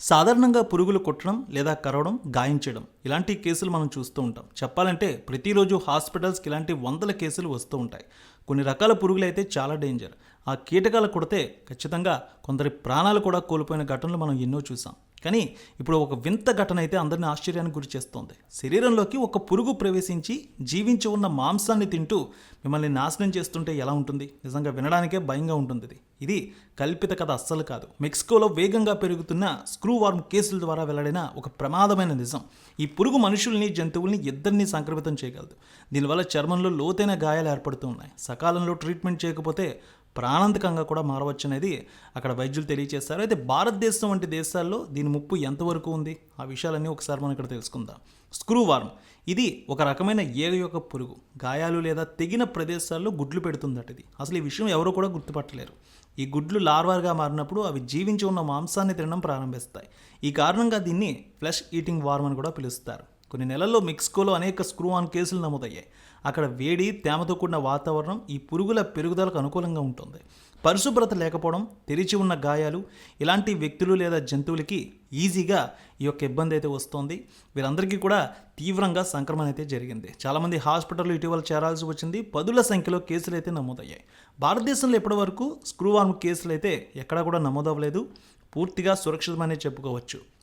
సాధారణంగా పురుగులు కుట్టడం లేదా కరవడం గాయం చేయడం ఇలాంటి కేసులు మనం చూస్తూ ఉంటాం. చెప్పాలంటే ప్రతిరోజు హాస్పిటల్స్కి ఇలాంటి వందల కేసులు వస్తూ ఉంటాయి. కొన్ని రకాల పురుగులు అయితే చాలా డేంజర్. ఆ కీటకాలు కొడితే ఖచ్చితంగా కొందరి ప్రాణాలు కూడా కోల్పోయిన ఘటనలు మనం ఎన్నో చూసాం. కానీ ఇప్పుడు ఒక వింత ఘటన అయితే అందరిని ఆశ్చర్యానికి గురి చేస్తోంది. శరీరంలోకి ఒక పురుగు ప్రవేశించి జీవించి ఉన్న మాంసాన్ని తింటూ మిమ్మల్ని నాశనం చేస్తుంటే ఎలా ఉంటుంది? నిజంగా వినడానికే భయంగా ఉంటుంది ఇది. ఇది కల్పిత కథ అస్సలు కాదు. మెక్సికోలో వేగంగా పెరుగుతున్న స్క్రూ వార్మ్ కేసుల ద్వారా వెల్లడైన ఒక ప్రమాదమైన నిజం. ఈ పురుగు మనుషుల్ని జంతువుల్ని ఇద్దరిని సంక్రమితం చేయగలదు. దీనివల్ల చర్మంలో లోతైన గాయాలు ఏర్పడుతూ ఉన్నాయి. సకాలంలో ట్రీట్మెంట్ చేయకపోతే ప్రాణాంతకంగా కూడా మారవచ్చనేది అక్కడ వైద్యులు తెలియజేశారు అయితే భారతదేశం వంటి దేశాల్లో దీని ముప్పు ఎంతవరకు ఉంది? ఆ విషయాలన్నీ ఒకసారి మనం ఇక్కడ తెలుసుకుందాం. స్క్రూ వార్మ్ ఇది ఒక రకమైన ఏగ యొక్క పురుగు. గాయాలు లేదా తెగిన ప్రదేశాల్లో గుడ్లు పెడుతుందట ఇది. అసలు ఈ విషయం ఎవరూ కూడా గుర్తుపట్టలేరు. ఈ గుడ్లు లార్వార్గా మారినప్పుడు అవి జీవించి ఉన్న మాంసాన్ని తినడం ప్రారంభిస్తాయి. ఈ కారణంగా దీన్ని ఫ్లెష్ ఈటింగ్ వార్మ్ అని కూడా పిలుస్తారు. కొన్ని నెలల్లో మెక్సికోలో అనేక స్క్రూ ఆన్ కేసులు నమోదయ్యాయి. అక్కడ వేడి తేమతో కూడిన వాతావరణం ఈ పురుగుల పెరుగుదలకు అనుకూలంగా ఉంటుంది. పరిశుభ్రత లేకపోవడం తెరిచి ఉన్న గాయాలు ఇలాంటి వ్యక్తులు లేదా జంతువులకి ఈజీగా ఈ యొక్క ఇబ్బంది అయితే వస్తుంది. వీరందరికీ కూడా తీవ్రంగా సంక్రమణ అయితే జరిగింది. చాలామంది హాస్పిటల్లో ఇటీవల చేరాల్సి వచ్చింది. పదుల సంఖ్యలో కేసులు అయితే నమోదయ్యాయి. భారతదేశంలో ఇప్పటివరకు స్క్రూ వార్మ్ కేసులు అయితే ఎక్కడా కూడా నమోదవ్వలేదు. పూర్తిగా సురక్షితమనే చెప్పుకోవచ్చు.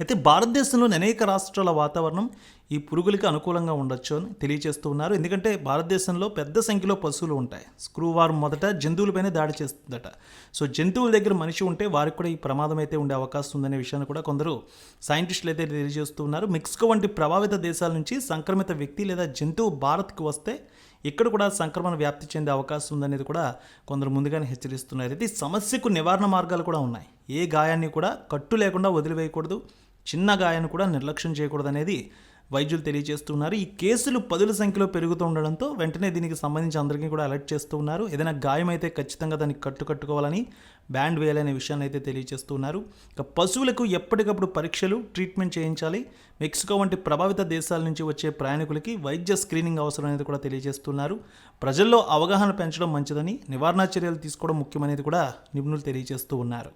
అయితే భారతదేశంలోని అనేక రాష్ట్రాల వాతావరణం ఈ పురుగులకి అనుకూలంగా ఉండొచ్చు అని తెలియజేస్తూ ఉన్నారు. ఎందుకంటే భారతదేశంలో పెద్ద సంఖ్యలో పశువులు ఉంటాయి. స్క్రూవార్ మొదట జంతువులపైనే దాడి చేస్తుందట. సో జంతువుల దగ్గర మనిషి ఉంటే వారికి కూడా ఈ ప్రమాదం అయితే ఉండే అవకాశం ఉందనే విషయాన్ని కూడా కొందరు సైంటిస్టులు అయితే తెలియజేస్తూ ఉన్నారు. మెక్సికో వంటి ప్రభావిత దేశాల నుంచి సంక్రమిత వ్యక్తి లేదా జంతువు భారత్కు వస్తే ఇక్కడ కూడా సంక్రమణ వ్యాప్తి చెందే అవకాశం ఉందనేది కూడా కొందరు ముందుగానే హెచ్చరిస్తున్నారు. అయితే ఈ సమస్యకు నివారణ మార్గాలు కూడా ఉన్నాయి. ఏ గాయాన్ని కూడా కట్టు లేకుండా వదిలివేయకూడదు. చిన్న గాయాన్ని కూడా నిర్లక్ష్యం చేయకూడదనేది వైద్యులు తెలియజేస్తున్నారు. ఈ కేసులు పదుల సంఖ్యలో పెరుగుతూ ఉండడంతో వెంటనే దీనికి సంబంధించి అందరికీ కూడా అలర్ట్ చేస్తూ ఉన్నారు. ఏదైనా గాయం అయితే ఖచ్చితంగా దానికి కట్టు కట్టుకోవాలని బ్యాండ్ వేయాలనే విషయాన్ని అయితే తెలియజేస్తున్నారు. ఇక పశువులకు ఎప్పటికప్పుడు పరీక్షలు ట్రీట్మెంట్ చేయించాలి. మెక్సికో వంటి ప్రభావిత దేశాల నుంచి వచ్చే ప్రయాణికులకి వైద్య స్క్రీనింగ్ అవసరం అనేది కూడా తెలియజేస్తున్నారు. ప్రజల్లో అవగాహన పెంచడం మంచిదని నివారణ చర్యలు తీసుకోవడం ముఖ్యమనేది కూడా నిపుణులు తెలియజేస్తూ ఉన్నారు.